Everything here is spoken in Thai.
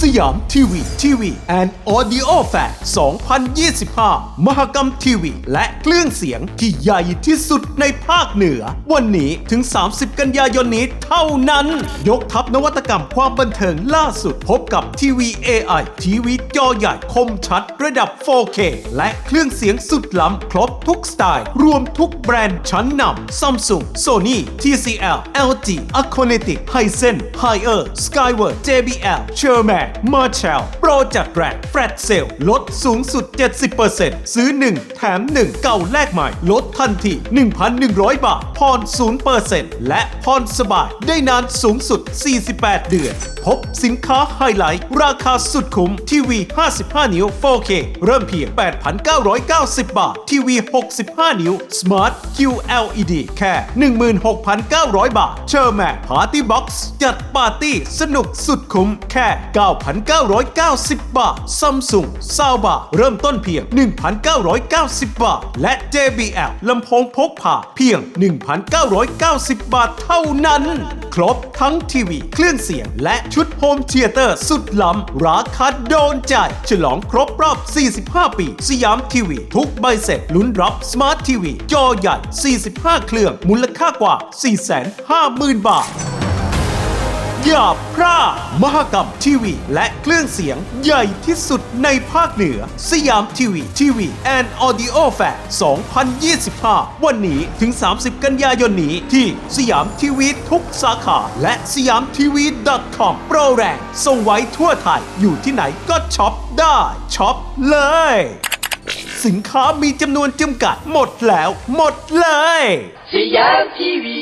สยามทีวีทีวีแอนด์ออดิโอแฟร์2025 มหกรรมทีวี และเครื่องเสียงที่ใหญ่ที่สุดในภาคเหนือ วันนี้ถึง 30 กันยายนนี้เท่านั้น ยกทัพนวัตกรรมความบันเทิงล่าสุดพบกับทีวี AI ทีวีจอใหญ่คมชัดระดับ 4K และเครื่องเสียงสุดล้ำครบทุกสไตล์ รวมทุกแบรนด์ชั้นนำ Samsung Sony TCL LG Akonetic Hisense Haier Skyward JBL Sherman Marshall โปรจัดแรงแฟลตเซลลดสูงสุด 70%ซื้อ 1 แถม 1 เก่าแลกใหม่ ลดทันที 1,100 บาทผ่อน0%และผ่อนสบาย ได้นานสูงสุด 48 เดือน พบสินค้าไฮไลท์ ราคาสุดคุ้ม ทีวี 55 นิ้ว 4K เริ่มเพียง 8,990 บาท ทีวี 65 นิ้ว Smart QLED แค่ 16,900 บาทเชอร์แมนพาร์ตี้บ็อกซ์จัดปาร์ตี้สนุกสุดคุ้มแค่ 9 9,990 บาท Samsung s o u b a เริ่มต้นเพียง 1,990 บาท และ JBL ลำโพงพกพาเพียง 1,990 บาทเท่านั้น ครบทั้งทีวีเครื่องเสียงและชุดโฮมเธียเตอร์สุดล้ำ ราคาโดนใจ ฉลองครบรอบ 45 ปี สยามทีวี ทุกใบเสร็จลุ้นรับสมาร์ททีวีจอใหญ่ 45 เครื่องมูลค่ากว่า 450,000 บาท อย่าพลาดมหกรรมทีวี และเครื่องเสียงใหญ่ที่สุดในภาคเหนือ สยามทีวีทีวีแอนด์ออดิโอแฟร์2025 วันนี้ถึง 30 กันยายนนี้ที่สยามทีวีทุกสาขา และสยามทีวี .com โปรแรงส่งไว้ทั่วไทย อยู่ที่ไหนก็ช็อปได้ช็อปเลย สินค้ามีจำนวนจำกัด หมดแล้ว หมดเลยสยามทีวี